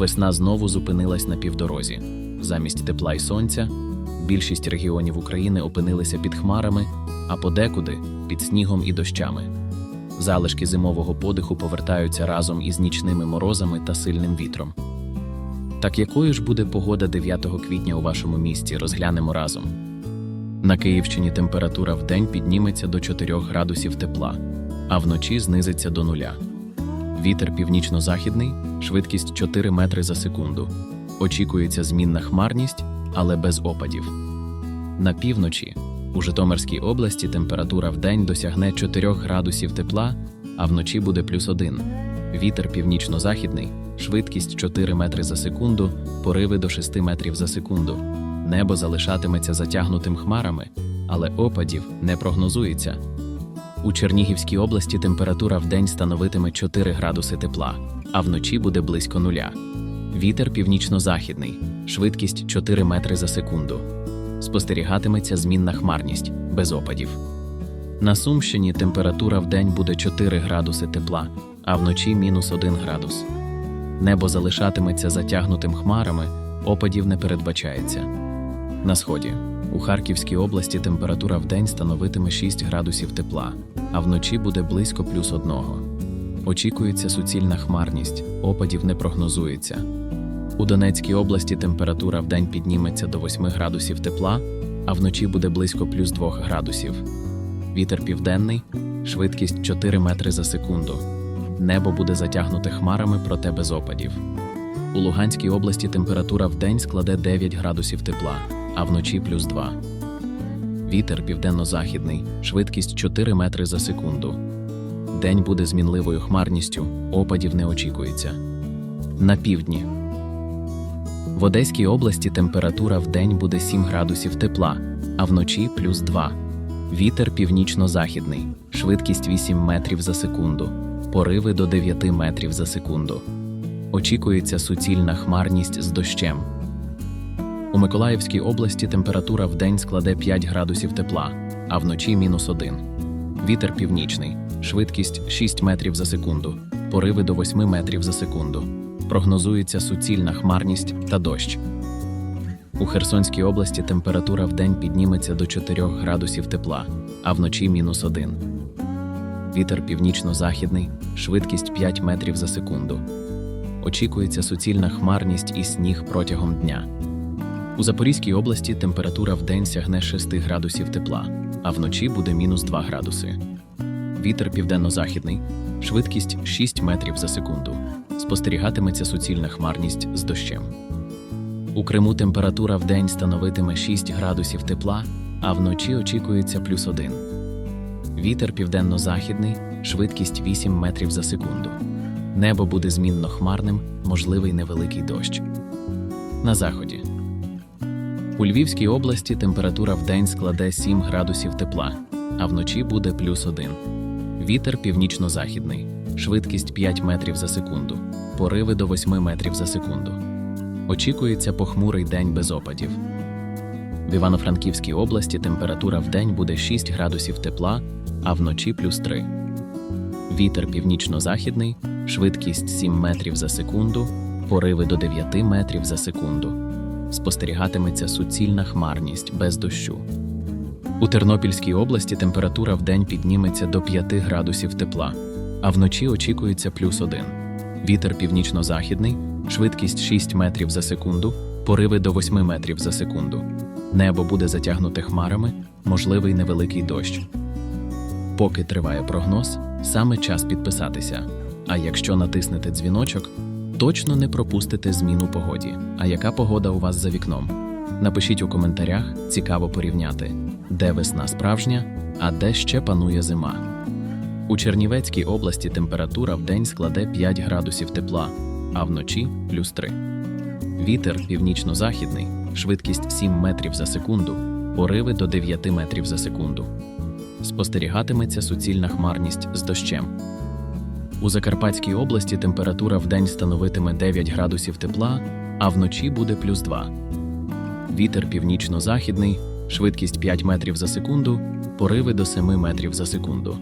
Весна знову зупинилась на півдорозі. Замість тепла й сонця більшість регіонів України опинилися під хмарами, а подекуди під снігом і дощами. Залишки зимового подиху повертаються разом із нічними морозами та сильним вітром. Так якою ж буде погода 9 квітня у вашому місті, розглянемо разом. На Київщині температура в день підніметься до 4 градусів тепла, а вночі знизиться до нуля. Вітер північно-західний, швидкість 4 метри за секунду. Очікується змінна хмарність, але без опадів. На півночі у Житомирській області температура в день досягне 4 градусів тепла, а вночі буде плюс 1. Вітер північно-західний, швидкість 4 метри за секунду, пориви до 6 метрів за секунду. Небо залишатиметься затягнутим хмарами, але опадів не прогнозується. У Чернігівській області температура в день становитиме 4 градуси тепла, а вночі буде близько нуля. Вітер північно-західний, швидкість 4 метри за секунду. Спостерігатиметься змінна хмарність без опадів. На Сумщині температура в день буде 4 градуси тепла, а вночі мінус 1 градус. Небо залишатиметься затягнутим хмарами, опадів не передбачається. На сході у Харківській області температура в день становитиме 6 градусів тепла, а вночі буде близько плюс одного. Очікується суцільна хмарність, опадів не прогнозується. У Донецькій області температура в день підніметься до 8 градусів тепла, а вночі буде близько плюс 2 градусів. Вітер південний, швидкість 4 метри за секунду. Небо буде затягнуте хмарами, проте без опадів. У Луганській області температура в день складе 9 градусів тепла, а вночі плюс 2. Вітер південно-західний, швидкість 4 метри за секунду. День буде з мінливою хмарністю, опадів не очікується. На півдні. В Одеській області температура в день буде 7 градусів тепла, а вночі плюс 2. Вітер північно-західний, швидкість 8 метрів за секунду, пориви до 9 метрів за секунду. Очікується суцільна хмарність з дощем. У Миколаївській області температура в день складе 5 градусів тепла, а вночі мінус 1. Вітер північний, швидкість 6 метрів за секунду, пориви до 8 метрів за секунду. Прогнозується суцільна хмарність та дощ. У Херсонській області температура в день підніметься до 4 градусів тепла, а вночі мінус 1. Вітер північно-західний, швидкість 5 метрів за секунду. Очікується суцільна хмарність і сніг протягом дня. У Запорізькій області температура в день сягне 6 градусів тепла, а вночі буде мінус 2 градуси. Вітер південно-західний, швидкість 6 метрів за секунду. Спостерігатиметься суцільна хмарність з дощем. У Криму температура в день становитиме 6 градусів тепла, а вночі очікується плюс 1. Вітер південно-західний, швидкість 8 метрів за секунду. Небо буде змінно хмарним, можливий невеликий дощ. На заході. У Львівській області температура в день складе 7 градусів тепла, а вночі буде плюс 1. Вітер північно-західний, швидкість 5 метрів за секунду, пориви до 8 метрів за секунду. Очікується похмурий день без опадів. В Івано-Франківській області температура в день буде 6 градусів тепла, а вночі плюс 3. Вітер північно-західний, швидкість 7 метрів за секунду, пориви до 9 метрів за секунду. Спостерігатиметься суцільна хмарність без дощу. У Тернопільській області температура в день підніметься до 5 градусів тепла, а вночі очікується плюс 1. Вітер північно-західний, швидкість 6 метрів за секунду, пориви до 8 метрів за секунду. Небо буде затягнуте хмарами, можливий невеликий дощ. Поки триває прогноз, саме час підписатися. А якщо натиснете дзвіночок, точно не пропустите зміну погоді. А яка погода у вас за вікном? Напишіть у коментарях, цікаво порівняти, де весна справжня, а де ще панує зима. У Чернівецькій області температура в день складе 5 градусів тепла, а вночі плюс 3. Вітер північно-західний, швидкість 7 метрів за секунду, пориви до 9 метрів за секунду. Спостерігатиметься суцільна хмарність з дощем. У Закарпатській області температура в день становитиме 9 градусів тепла, а вночі буде плюс 2. Вітер північно-західний, швидкість 5 метрів за секунду, пориви до 7 метрів за секунду.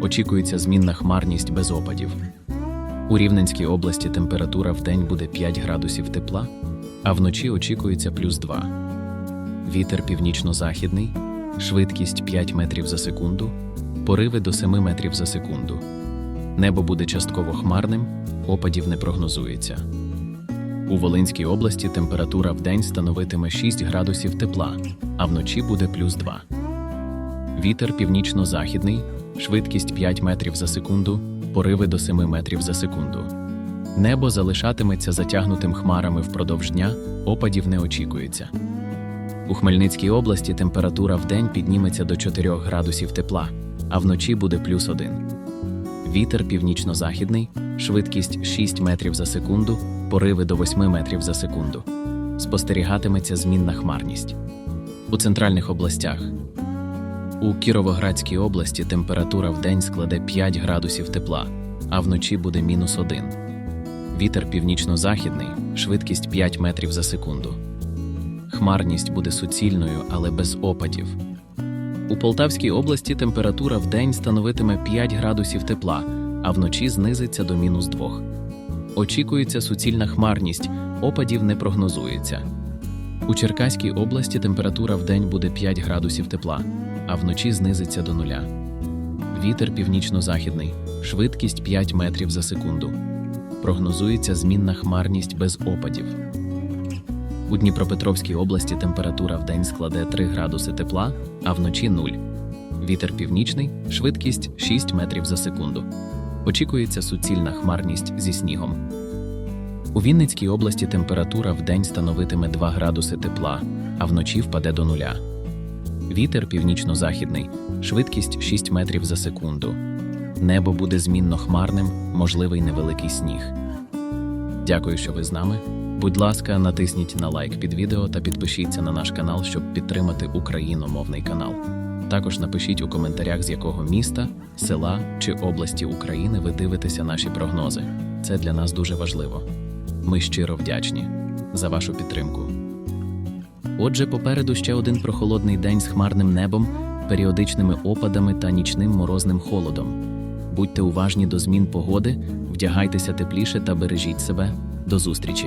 Очікується змінна хмарність без опадів. У Рівненській області температура в день буде 5 градусів тепла, а вночі очікується плюс 2. Вітер північно-західний, швидкість 5 метрів за секунду, пориви до 7 метрів за секунду. Небо буде частково хмарним, опадів не прогнозується. У Волинській області температура в день становитиме 6 градусів тепла, а вночі буде плюс 2. Вітер північно-західний, швидкість 5 метрів за секунду, пориви до 7 метрів за секунду. Небо залишатиметься затягнутим хмарами впродовж дня, опадів не очікується. У Хмельницькій області температура в день підніметься до 4 градусів тепла, а вночі буде плюс 1. Вітер північно-західний, швидкість 6 метрів за секунду, пориви до 8 метрів за секунду. Спостерігатиметься змінна хмарність. У центральних областях у Кіровоградській області температура в день складе 5 градусів тепла, а вночі буде мінус 1. Вітер північно-західний, швидкість 5 метрів за секунду. Хмарність буде суцільною, але без опадів. У Полтавській області температура в день становитиме 5 градусів тепла, а вночі знизиться до мінус 2. Очікується суцільна хмарність, опадів не прогнозується. У Черкаській області температура в день буде 5 градусів тепла, а вночі знизиться до нуля. Вітер північно-західний, швидкість 5 метрів за секунду. Прогнозується змінна хмарність без опадів. У Дніпропетровській області температура в день складе 3 градуси тепла, а вночі 0. Вітер північний, швидкість 6 метрів за секунду. Очікується суцільна хмарність зі снігом. У Вінницькій області температура в день становитиме 2 градуси тепла, а вночі впаде до нуля. Вітер північно-західний, швидкість 6 метрів за секунду. Небо буде змінно хмарним, можливий невеликий сніг. Дякую, що ви з нами. Будь ласка, натисніть на лайк під відео та підпишіться на наш канал, щоб підтримати україномовний канал. Також напишіть у коментарях, з якого міста, села чи області України ви дивитеся наші прогнози. Це для нас дуже важливо. Ми щиро вдячні за вашу підтримку. Отже, попереду ще один прохолодний день з хмарним небом, періодичними опадами та нічним морозним холодом. Будьте уважні до змін погоди, вдягайтеся тепліше та бережіть себе. До зустрічі!